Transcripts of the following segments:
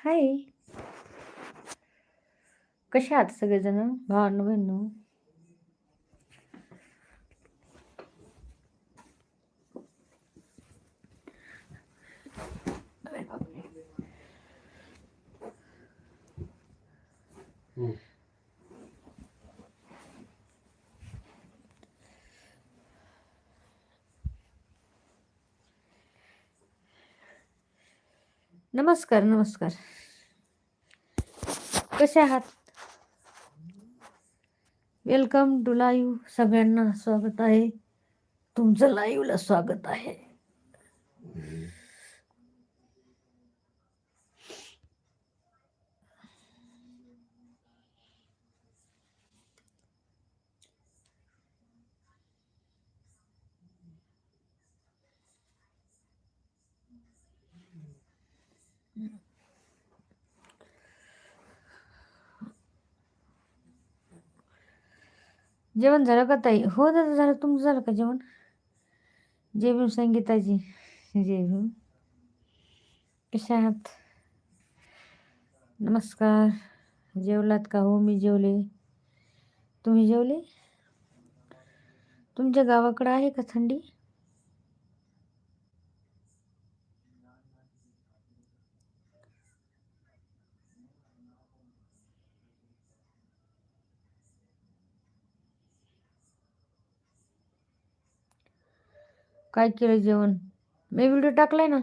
हाय. कसे आहात सगळेजण? भावांनो बहिणू नमस्कार नमस्कार. कसे आहात? वेलकम टू लाईव्ह सगळ्यांना स्वागत आहे. तुमचं लाईव्हला स्वागत आहे. जेवण झालं का ताई? हो दादा झालं. तुमचं झालं का जेवण? जे भीम संगीताजी जे भीम कशा आहात नमस्कार. जेवलात का हो? मी जेवले. तुम्ही जेवले? तुमच्या गावाकडं आहे का थंडी? काय केलं जेवण? मी व्हिडिओ टाकलाय ना.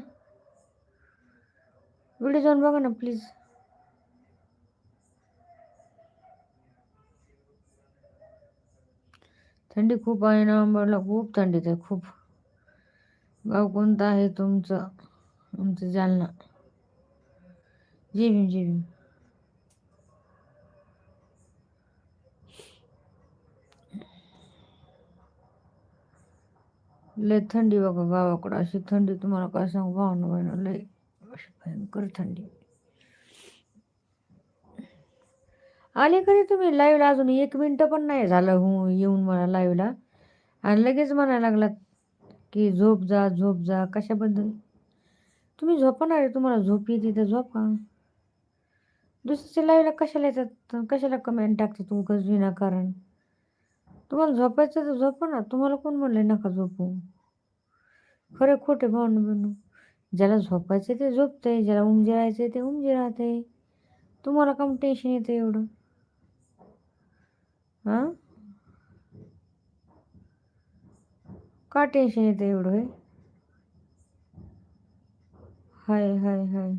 व्हिडिओ जाऊन बघा ना प्लीज थंडी खूप आहे ना खूप थंडीत आहे खूप. गाव कोणतं आहे तुमचं? आमचं जालना. जी भीम जी भीम लय थंडी बघा गावाकडं. अशी थंडी तुम्हाला काय सांगू? भावना बहिण लय अशी भयंकर थंडी. आले कधी तुम्ही लाईव्हला अजून एक मिनटं पण नाही झालं हो येऊन मला लाईव्हला आणि लगेच म्हणायला लागलात की झोप जा झोप जा. कशाबद्दल? तुम्ही झोपणार आहे. तुम्हाला झोप येते तर झोपा. दुसऱ्याच्या लाईव्हला कशाला येतात? कशाला कमेंट टाकते तुमकं विनाकारण? तुम्हाला झोपायचं तर झोपा ना. तुम्हाला कोण म्हणले नका झोपू? खरे खोटे भावना बनू ज्याला झोपायचं ते झोपते ज्याला उमजे राहायचं ते उमजे राहते तुम्हाला काम टेन्शन येतं एवढं? हां? का टेन्शन येतं एवढं हाय हाय हाय.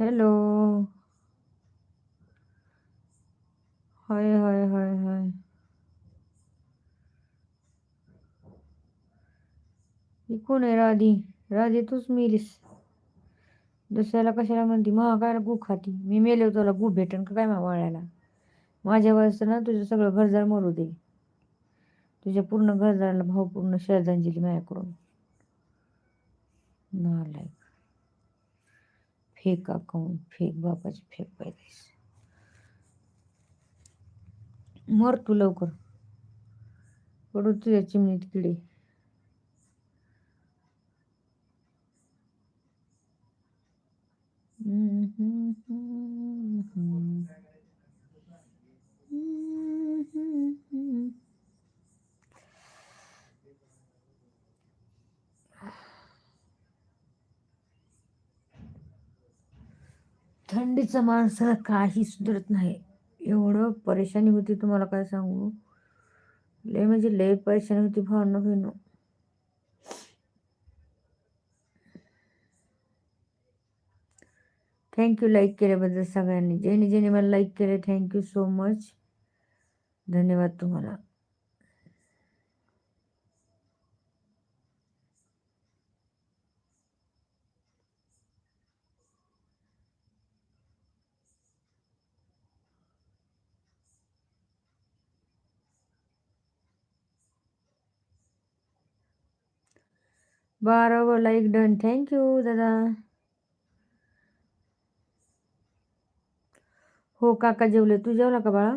हॅलो होय होय होय होय ही कोण आहे राधी? राधी तूच मेलीस. दुसऱ्याला कशाला म्हणती? महा काय गु खाती? मी मेले तुला गु भेटन का काय मा वाळायला? माझ्या वयाचं ना तुझं सगळं घरदार मरू दे. तुझ्या पूर्ण घरदाराला भावपूर्ण श्रद्धांजली माझ्याकडून. नालायक. फेक अकाउंट फेक बापाची फेक पाहिजे मर तू लवकर. पडू तुझ्या चिमणीत किडे. थंडीचं माणसाला काही सुधरत नाही. एवढं परेशानी होती तुम्हाला काय सांगू? लय म्हणजे लय परेशानी होती भावनं बहिणं. थँक्यू लाईक केल्याबद्दल सगळ्यांनी. ज्याने ज्याने मला लाईक केले थँक्यू सो मच धन्यवाद तुम्हाला. बारा लाईक डन थँक्यू दादा हो काका जेवले. तू जेवला का बाळा?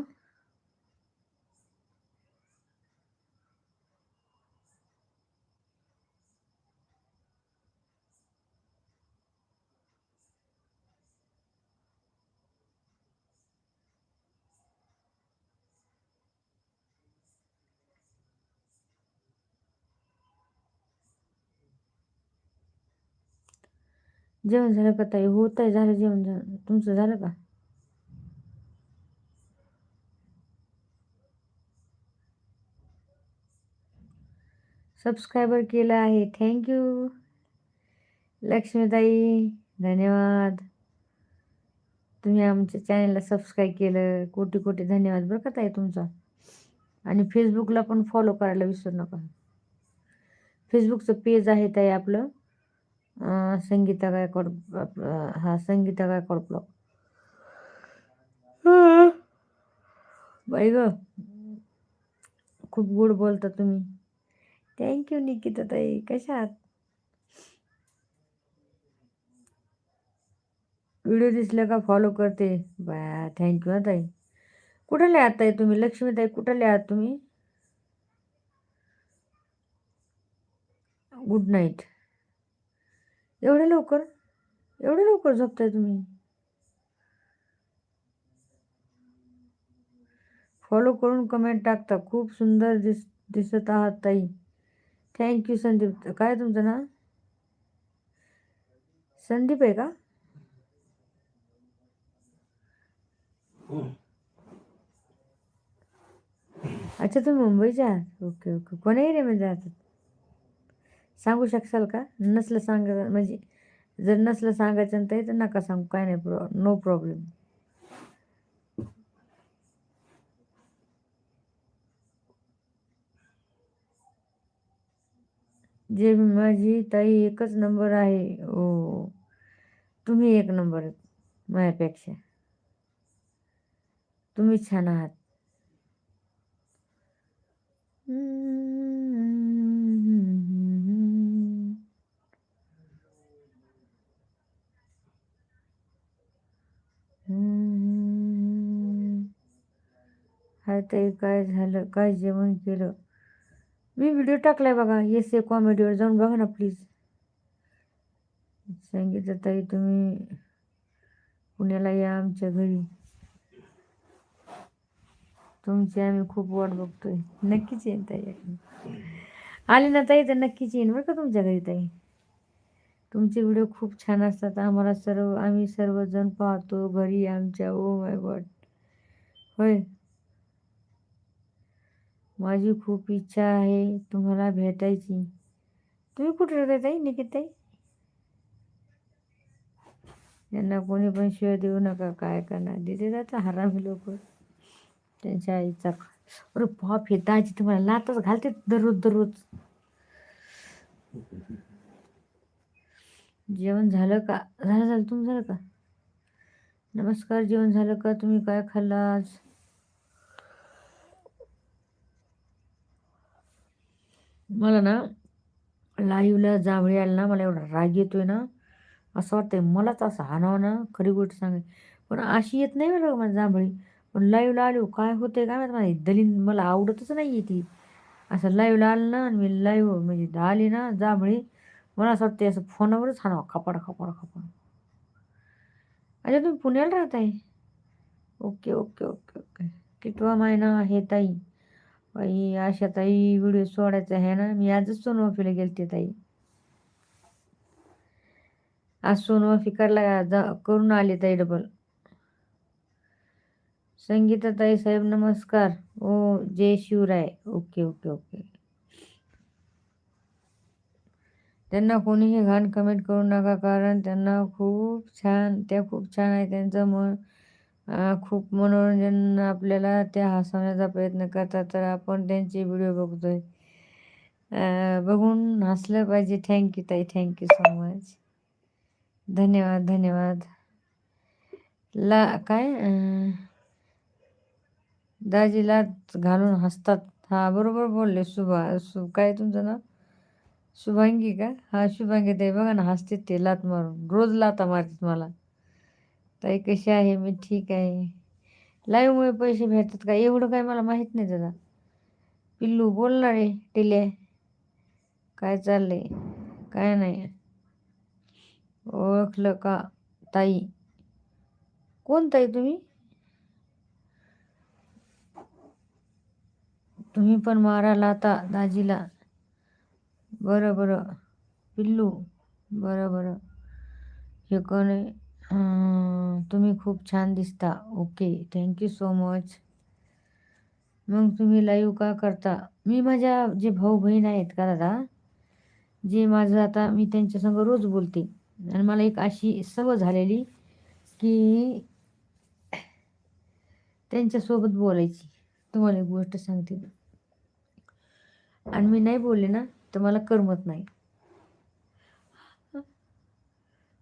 जेवण झालं का ताई? होत आहे झालं जेवण झालं. तुमचं झालं का? सबस्क्रायबर केलं आहे. थँक्यू लक्ष्मीताई धन्यवाद. तुम्ही आमच्या चॅनलला सबस्क्राईब केलं. कोटी कोटी धन्यवाद बरं का ताई तुमचा? आणि फेसबुकला पण फॉलो करायला विसरू नका. फेसबुकचं पेज आहे ताई आपलं. संगीता गायकवाड आपलं हा संगीता गायकवाड ब्लॉग बाई ग खूप गोड बोलता तुम्ही थँक्यू निकिता ताई कशात आहात व्हिडिओ दिसला का फॉलो करते बा थँक्यू ना ताई कुठले आहात ताई तुम्ही लक्ष्मीताई कुठले आहात तुम्ही गुड नाईट एवढे लवकर? एवढे लवकर झोपताय तुम्ही? फॉलो करून कमेंट टाकता. खूप सुंदर दिस, दिसत आहात ताई. Thank you Sandeep. काय तुमचं नाव? संदीप आहे का? अच्छा तुम्ही मुंबईचे आहात. ओके ओके कोण्या एरियामध्ये राहतात? सांगू शकाल का? नसलं सांग म्हणजे जर नसलं सांगायचं तर तर नका सांगू काय नाही प्रॉ नो प्रॉब्लेम जे माझी ताई एकच नंबर आहे ओ तुम्ही एक नंबर माझ्यापेक्षा. तुम्ही छान आहात. काय ताई काय झालं? काय जेवण केलं? मी व्हिडिओ टाकलाय बघा. येस ए कॉमेडीवर जाऊन बघा ना प्लीज सांगितलं ताई तुम्ही पुण्याला या आमच्या घरी. तुमची आम्ही खूप वाट बघतोय. नक्कीच येईन ताई आली ना ताई तर नक्कीच येईन बरं का तुमच्या घरी ताई? तुमचे व्हिडिओ खूप छान असतात. आम्हाला सर्व आम्ही सर्वजण पाहतो. घरी आमच्या ओ माय गॉड होय. माझी खूप इच्छा आहे तुम्हाला भेटायची. तुम्ही कुठे राहता ताई निकिताई? यांना कोणी पण शिवाय देऊ नका काय करणार? दिले जातं हरामी लोक. त्यांच्या आईचा अरे बाप हे दाजी तुम्हाला लातच घालते दररोज दररोज. जेवण झालं का? झालं झालं. तुम झालं का? नमस्कार जेवण झालं का? तुम्ही काय खाल्लास? मला ना लाईव्हला जांभळी आली ना मला एवढा राग येतोय ना. असं वाटतंय मलाच असं हाणावं ना खरी गोष्ट सांगाय. पण अशी येत नाही मला मला जांभळी. पण लाईव्हला आलो हो, काय होते काय माहिती मला दलीन मला आवडतच नाही आहे ती. असं लाईव्हला आलं ना आणि मी लाईव्ह म्हणजे आली ना जांभळी मला असं वाटते असं फोनवरच हाणावं खपाड खपाड खपाड. अच्छा तुम्ही पुण्याला राहताय? Okay okay okay okay. किटवा मायना हे ताई. बाई अशा ताई व्हिडिओ सोडायचा आहे ना मी आजच सोनवाफीला गेलते ताई. आज सोनवाफी करायला जा करून आले ताई डबल. संगीता ताई साहेब नमस्कार. ओ जय शिवराय. Okay okay okay. त्यांना कोणीही घाण कमेंट करू नका कारण त्यांना खूप छान त्या खूप छान आहे त्यांचं मन. खूप मनोरंजन आपल्याला त्या हसवण्याचा प्रयत्न करतात तर आपण त्यांचे व्हिडिओ बघतोय. बघून हसलं पाहिजे. थँक्यू ताई. थँक्यू सो मच धन्यवाद धन्यवाद. ला काय? दाजीला घालून हसतात. हा बरोबर बोलले शुभा शु काय तुमचं नाव? शुभांगी का? हा शुभांगी ताई. बघा ना हसते ते लात मारून. रोज लाता मारतात मला. ताई कशी आहे? मी ठीक आहे. लाईव्हमुळे पैसे भेटतात का? एवढं काय मला माहीत नाही दादा. पिल्लू बोलणार आहे टिले काय चाललंय? काय नाही. ओळखलं का? ताई. कोण ताई तुम्ही? तुम्ही पण माराला आता दाजीला. बरं बरं. पिल्लू बरं बरं. हे कोण आहे? तुम्ही खूप छान दिसता. ओके थँक्यू सो मच मग तुम्ही लाईव्ह का करता? मी माझ्या जे भाऊ बहीण आहेत का दादा जे माझं आता मी त्यांच्यासंग रोज बोलते. आणि मला एक अशी सवय झालेली की त्यांच्यासोबत बोलायची. तुम्हाला एक गोष्ट सांगते. आणि मी नाही बोलले ना तर मला करमत नाही.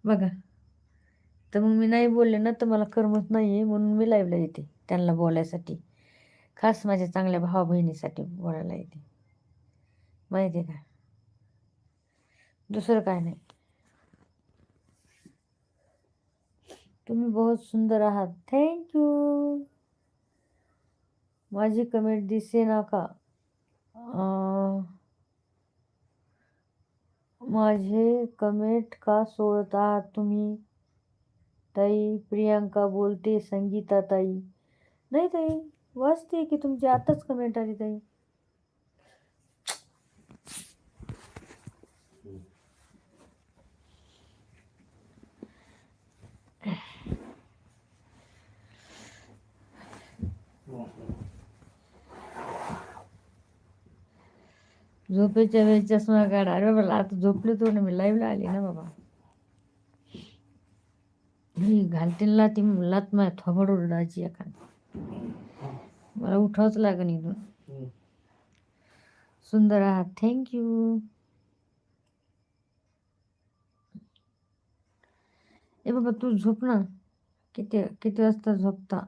बघा. तर मग मी नाही बोलले ना तर मला करमत नाही आहे म्हणून मी लाईव्हला येते त्यांना बोलायसाठी. खास माझ्या चांगल्या भावा बहिणीसाठी बोलायला येते. माहिती आहे का? दुसरं काय नाही. तुम्ही बहुत सुंदर आहात. थँक्यू माझी कमेंट दिसे ना का माझे कमेंट का सोडत आहात तुम्ही? ताई प्रियांका बोलते संगीता ताई. नाही ताई वाचते की तुमची आताच कमेंट आली ताई. झोपेच्या वेळेस चष्मा काढा. अरे बाबा आता झोपले तो ना मी लाईव्हला आली ना बाबा. घालते ना ती लात माझ्या थोबड उडायची एका मला उठावंच लागेल इथून. सुंदर आहात. थँक्यू ए बाबा तू झोप ना. किती किती वाजता झोपता?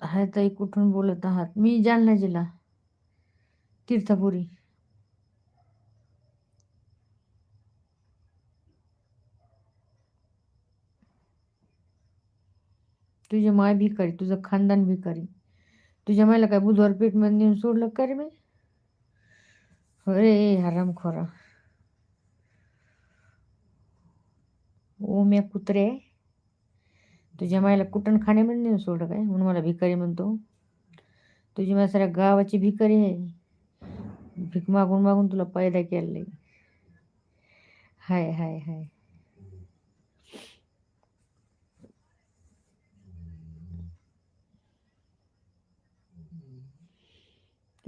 हाय ताई कुठून बोलत आहात? मी जालना जिल्हा तीर्थपुरी. तुझे माय भिकारी तुझं खानदान भिकारी तुझ्या मायला काय बुधवार पेठमध्ये नेऊन सोडलं का रे मी? अरे हरामखोरा ओ म्या कुत्रे. तुझ्या मायला कुटण खाण्यामध्ये नेऊन सोडलं काय? म्हणून मला भिकारी म्हणतो. तुझी माय साऱ्या गावाची भिकारी आहे. भीक मागून मागून तुला पैदा केलेलं. हाय हाय हाय.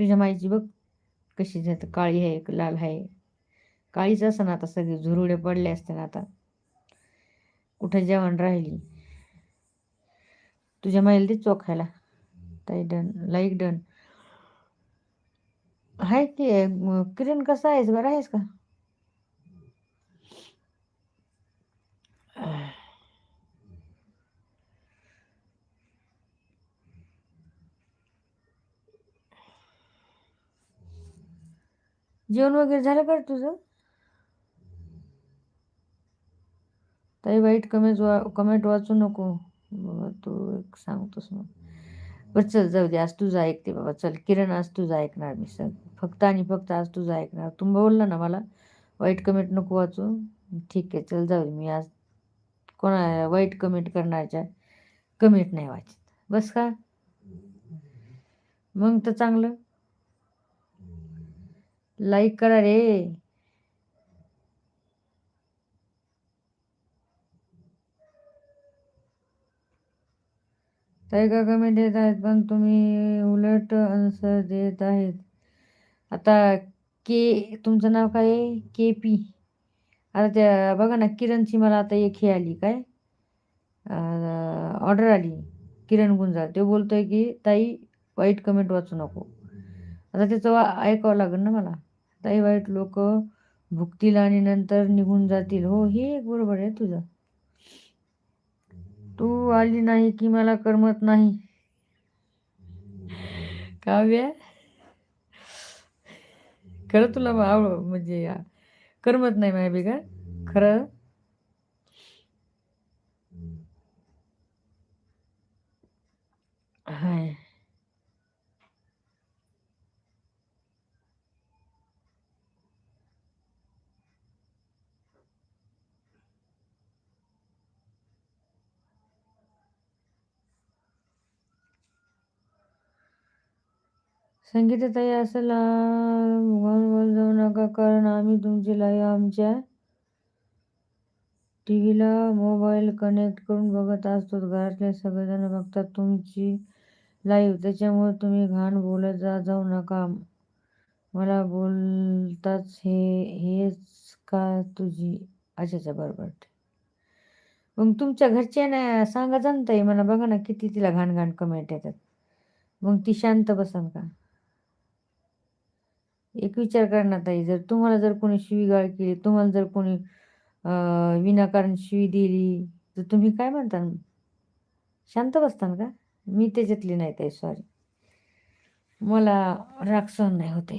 तुझ्या माईची बघ कशी जात काळी आहे लाल आहे. काळीच असं ना आता सगळे झुरुडे पडले असते ना आता. कुठं जेवण राहिली? तुझ्या माईला दे चोखायला ताई डन लाईक डन. आहे की किरण कसा आहेस? बरं आहेस का? जेवण वगैरे झालं का तुझं? ताई वाईट कमेंट वा कमेंट वाचू नको. बाबा तू एक सांगतोस मग बरं चल जाऊ दे. आज तुझं ऐकते बाबा. चल किरण आज तुझं ऐकणार मी सग फक्त आणि फक्त आज तुझं ऐकणार. तुम्ही बोलला ना मला वाईट कमेंट नको वाचू. ठीक आहे चल जाऊ दे. मी आज कोणा वाईट कमेंट करण्याच्या कमेंट नाही वाचत. बस का? मग तर चांगलं. लाईक करा रे. काही का कमेंट येत आहेत? पण तुम्ही उलट आन्सर देत आहेत. आता के तुमचं नाव काय आहे? के पी आता त्या बघा ना किरणची मला आता एक हे आली काय? ऑर्डर आली. किरण गुंजा ते बोलतोय की ताई वाईट कमेंट वाचू नको. आता त्याचं वा ऐकावं लागेल ना मला. ताई वाईट लोक भुगतील आणि नंतर निघून जातील. हो हे एक बरोबर आहे तुझं. तू आली नाही की मला करमत नाही. काव्य? खरं तुला आव म्हणजे करमत नाही माझ्या बेगा खरं हाय संगीताताई असं ला जाऊ नका कारण आम्ही तुमची लाईव्ह आमच्या टी व्हीला मोबाईल कनेक्ट करून बघत असतो. घरातले सगळेजण बघतात तुमची लाईव्ह. त्याच्यामुळे तुम्ही घाण बोलत जा जाऊ नका. मला बोलताच हे हेच का तुझी? अच्छा अच्छा बरोबर. मग तुमच्या घरच्या ना सांगा जाण ताई मला बघा ना किती तिला घाण घाण कमेंट येतात. मग ती शांत बसन का? एक विचार कर ना ताई जर तुम्हाला जर कोणी शिवीगाळ केली तुम्हाला जर कोणी विनाकारण शिवी दिली तर तुम्ही काय म्हणता शांत बसतान का? मी त्याच्यातली नाही ताई सॉरी मला राग सहन नाही होते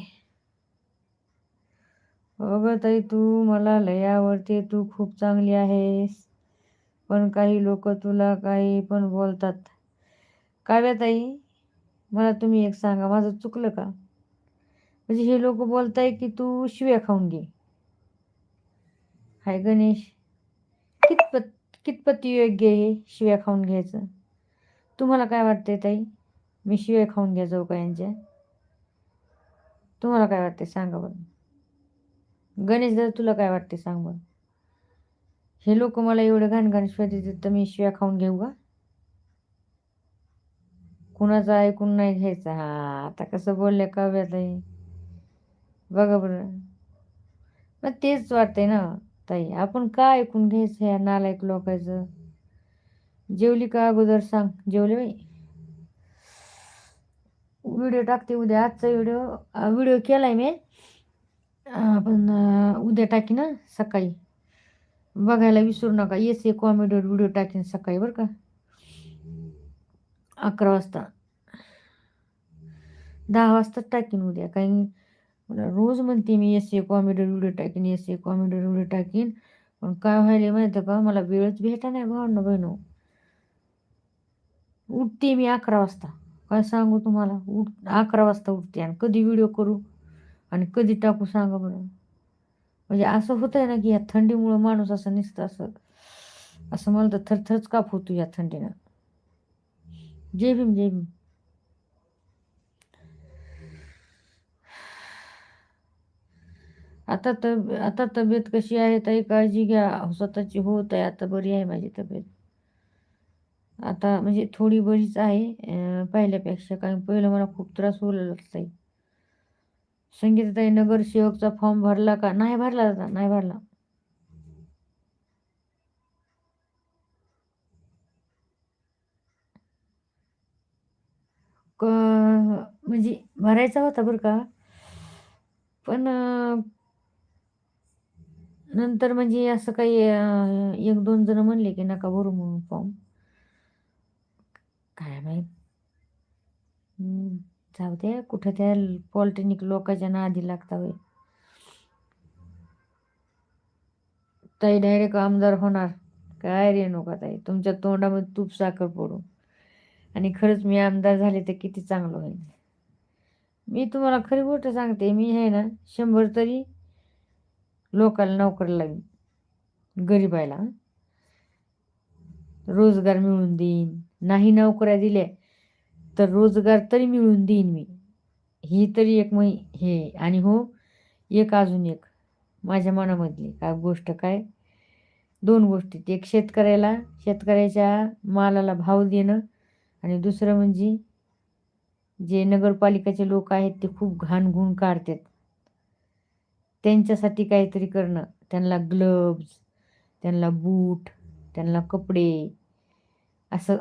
अगं ताई तू मला लय आवडते तू खूप चांगली आहेस. पण काही लोक तुला काही पण बोलतात. काव्याताई मला तुम्ही एक सांगा माझं चुकलं का? म्हणजे हे लोक बोलताय की तू शिव्या खाऊन घे. हाय गणेश कितपत कितपत योग्य आहे शिव्या खाऊन घ्यायचं? तुम्हाला काय वाटतंय ताई? मी शिव्या खाऊन घ्या का यांच्या? तुम्हाला काय वाटते सांगा बरं. गणेश दादा तुला काय वाटते सांग बरं. हे लोक मला एवढं घाण घाण शिव्या देतात तर मी शिव्या खाऊन घेऊ का? कुणाचं ऐकून नाही घ्यायचं. हा आता कसं बोलले काव्याताई बघा बरं. मग तेच वाटतंय ना ताई आपण का ऐकून घ्यायचं या नालायक लोकायचं जेवली का अगोदर सांग जेवले बाई? व्हिडिओ टाकते उद्या आजचा व्हिडिओ व्हिडिओ केलाय मी. आपण उद्या टाकी ना सकाळी. बघायला विसरू नका येस ए कॉमेडीवर व्हिडिओ टाकीन सकाळी बरं का? अकरा वाजता. दहा वाजताच टाकीन उद्या काही मला रोज म्हणते मी एस ए कॉमेडी व्हिडिओ टाकीन एस ए कॉमेडी व्हिडिओ टाकीन. पण काय व्हायला माहितं का? मला वेळच भेटा नाही भावनं बहिणं. उठते मी अकरा वाजता. काय सांगू तुम्हाला? उठ अकरा वाजता उठते आणि कधी व्हिडिओ करू आणि कधी टाकू सांगा बरं. म्हणजे असं होतं आहे ना की या थंडीमुळं माणूस असं निसतं असं असं मला तर थरथरच काप होतो या थंडीनं. जय भीम जय भीम. आता तब आता तब्येत कशी आहे ताई? काळजी घ्या. स्वतःची होत आहे. आता बरी आहे माझी तब्येत. आता म्हणजे थोडी बरीच आहे. पहिल्यापेक्षा. कारण पहिलं मला खूप त्रास होऊ ताई. संगीताताई नगरसेवकचा फॉर्म भरला का? नाही भरला दादा. नाही भरला. क म्हणजे भरायचा होता बरं का? पण नंतर म्हणजे असं काही एक दोन जण म्हणले की नका भरू म्हणून फॉर्म काय माहीत? जाऊ द्या कुठं त्या पॉलिटेक्निक लोकांच्या नादी लागता होय ताई डायरेक्ट आमदार होणार. काय रे नका ताई तुमच्या तोंडामध्ये तूप साखर पडू. आणि खरंच मी आमदार झाले तर किती चांगलं होईल. मी तुम्हाला खरी गोष्ट सांगते मी आहे ना शंभर तरी लोकांना नोकरीला गरीबायला. गरिबायला रोजगार मिळून देईन. नाही नोकऱ्या दिल्या तर रोजगार तरी मिळून देईन मी. ही तरी एक मै हे आणि हो एक अजून एक. माझ्या मनामधली काय गोष्ट काय? दोन गोष्टी. एक शेतकऱ्याला शेतकऱ्याच्या मालाला भाव देणं आणि दुसरं म्हणजे जे नगरपालिकेचे लोक आहेत ते खूप घाणघुण काढतात. त्यांच्यासाठी काहीतरी करणं. त्यांना ग्लव्ज त्यांना बूट त्यांना कपडे. असं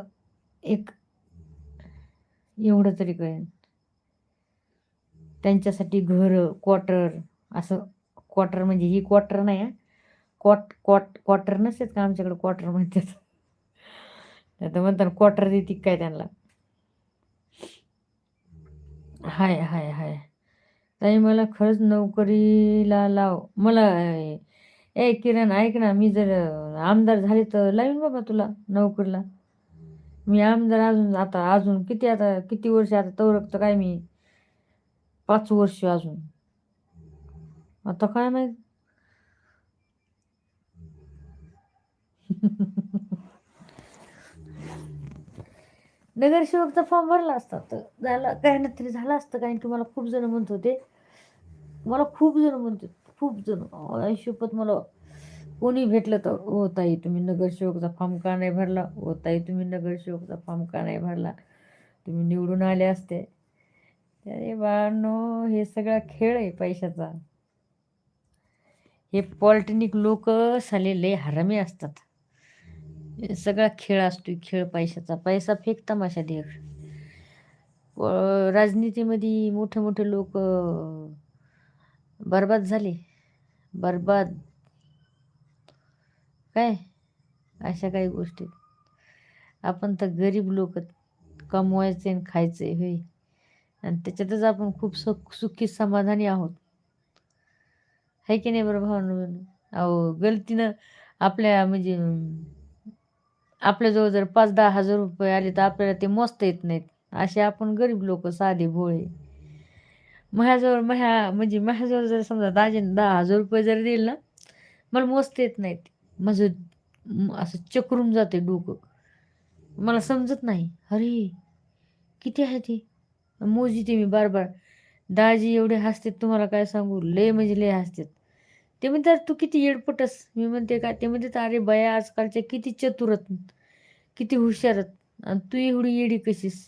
एक एवढं तरी करेन. त्यांच्यासाठी घरं क्वार्टर असं क्वार्टर म्हणजे ही क्वार्टर नाही हं. क्वाट क्वाट क्वार्टर नसतात का आमच्याकडे? क्वार्टर म्हणतात. आता म्हणतात क्वार्टर देते काय त्यांना? हाय हाय हाय. ताई मला खरंच नोकरीला लाव. मला ए किरण ऐक ना मी जर आमदार झाले तर लावीन बाबा तुला नोकरीला. मी आमदार अजून आता अजून किती आता किती वर्ष आता तवरक तर काय मी? पाच वर्ष अजून. आता काय माहीत? नगरसेवकचा फॉर्म भरला असता तर झाला काही ना तरी झालं असतं. कारण की मला खूप जण म्हणत होते मला खूप जण म्हणते खूप जण. आयुष्यपत मला कोणी भेटलं तर हो ताई तुम्ही नगरसेवकचा फॉर्म का नाही भरला? हो ताई तुम्ही नगरसेवकचा फॉर्म का नाही भरला? तुम्ही निवडून आले असते. अरे बाळांनो हे सगळा खेळ आहे पैशाचा. हे पॉलिटेक्निक लोक साले लय हरामी असतात. हे सगळा खेळ असतो खेळ पैशाचा. पैसा फेक तमाशा देख. प- राजनीतीमध्ये मोठे मोठे लोक बरबाद झाली. बरबाद. काय? अशा काही गोष्टी. आपण तर गरीब लोक कमवायचे आणि खायचे होय. आणि त्याच्यातच आपण खूप सुख सुखी समाधानी आहोत. आहे की नाही बरं भावना? अहो गलतीनं आपल्या म्हणजे आपल्याजवळ जर पाच दहा हजार रुपये आले तर आपल्याला ते मोजता येत नाहीत. असे आपण गरीब लोक साधे भोळे. माझ्याजवळ माझ्या म्हणजे माझ्याजवळ जर समजा दाजीने दहा हजार रुपये जर दिले ना मला मोजता येत नाहीत. माझं असं चक्रून जाते डोकं. मला समजत नाही. अरे किती आहे ते? मोजते मी बार बार दाजी एवढे हसतात तुम्हाला काय सांगू? लय म्हणजे लय हसतात. ते म्हणतात तू किती येडपटस. मी म्हणते का ते म्हणतात अरे बया आजकालच्या किती चतुरत किती हुशारत. आणि तू एवढी येडी कशीस?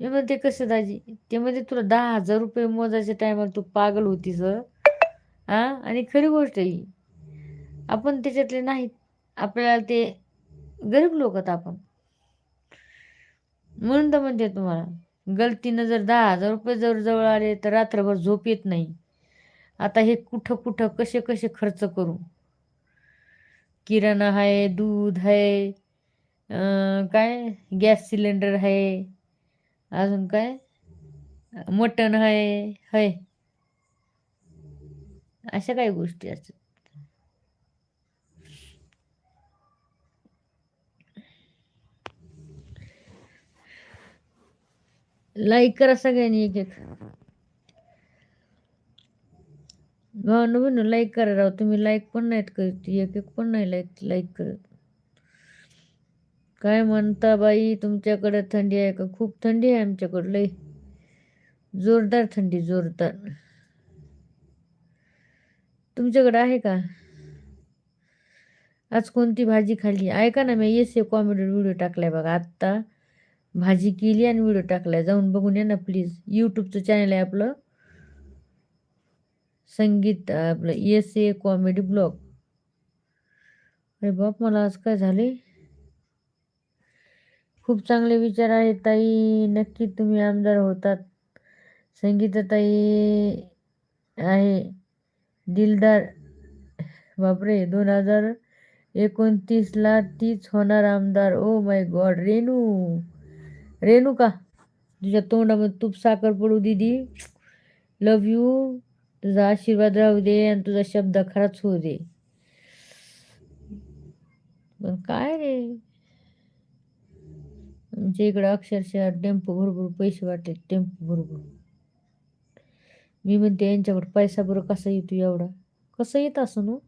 मी म्हणते कसं दाजी? ते म्हणजे तुला दहा हजार रुपये मोजायच्या टायमाला तू पागल होतीस हं? आणि खरी गोष्ट ही आपण त्याच्यातले नाहीत. आपल्याला ते गरीब लोक आहेत आपण. म्हणून तर म्हणते तुम्हाला गलतीनं जर दहा हजार रुपये जर जवळ आले तर रात्रभर झोप येत नाही. आता हे कुठं कुठं कसे कसे खर्च करू? किराणा आहे दूध आहे काय? गॅस सिलेंडर आहे अजून काय? मटण आहे है अशा काही गोष्टी असतात. लाईक करा सगळ्यांनी एक एक. भावनो बहिणू लाईक करा राव. तुम्ही लाईक पण नाहीत करत एक एक पण नाही लाईक लाईक करत. काय म्हणता बाई? तुमच्याकडे थंडी आहे का? खूप थंडी आहे आमच्याकडं लई. जोरदार थंडी जोरदार. तुमच्याकडे आहे का? आज कोणती भाजी खाल्ली? ऐका ना मी एस ए कॉमेडी व्हिडिओ टाकलाय बघा आत्ता. भाजी केली आणि व्हिडिओ टाकलाय. जाऊन बघून या ना प्लीज. यूट्यूबचं चॅनल आहे आपलं. संगीत आपलं एस ए कॉमेडी ब्लॉग. अरे बाप मला आज काय झाले खूप चांगले विचार आहेत ताई. नक्की तुम्ही आमदार होतात. संगीताताई आहे. दिलदार. बापरे दोन हजार एकोणतीसला तीच होणार आमदार. ओ माय गॉड रेणू. रेणू का? तुझ्या तोंडामध्ये तूप साखर पडू दिदी. लव यू तुझा आशीर्वाद राहू दे आणि तुझा शब्द खराच होऊ दे. पण काय रे? आमच्या इकडं अक्षरशः टेम्पो भरपूर पैसे वाटले टेम्पो भरपूर मी म्हणते यांच्याकडे पैसा बरं कसा येतो एवढा? कसा येत असं नो?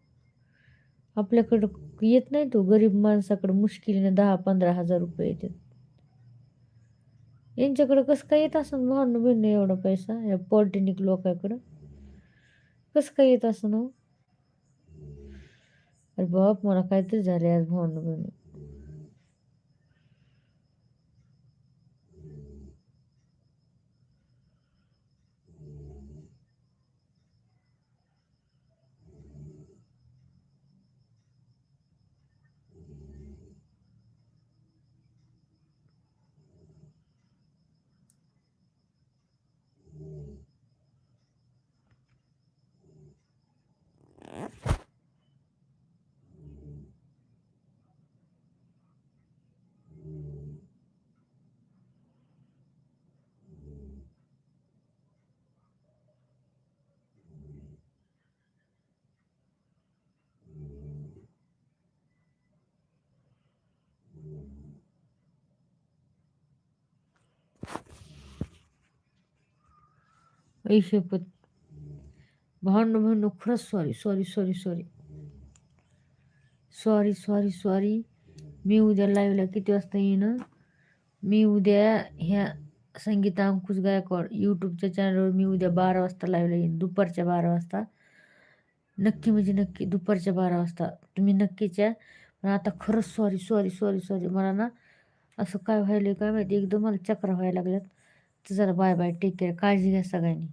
आपल्याकडं येत नाही तो गरीब माणसाकडं मुश्किलीने दहा पंधरा हजार रुपये येतात. यांच्याकडं कसं काय येत असं भावनं बहिण एवढा पैसा या पॉलिटेक्निक लोकांकडं. कसं काय येत असं ना? अरे बाप मला काहीतरी झाले आज भावनं बहिणी ऐ शपथ भावनं भावनं खरंच sorry sorry sorry sorry sorry sorry sorry मी उद्या लाईव्हला किती वाजता येईन मी उद्या ह्या संगीता अंकुश गायकवाड यूट्यूबच्या चॅनलवर मी उद्या बारा वाजता लाईव्हला येईन दुपारच्या बारा वाजता नक्की म्हणजे नक्की दुपारच्या बारा वाजता तुम्ही नक्कीच या पण आता खरंच सॉरी सॉरी सॉरी सॉरी मला ना असं काय व्हायलं काय माहिती एकदम मला चक्र व्हायला लागल्यात तर जरा बाय बाय टेक केअर काळजी घ्या सगळ्यांनी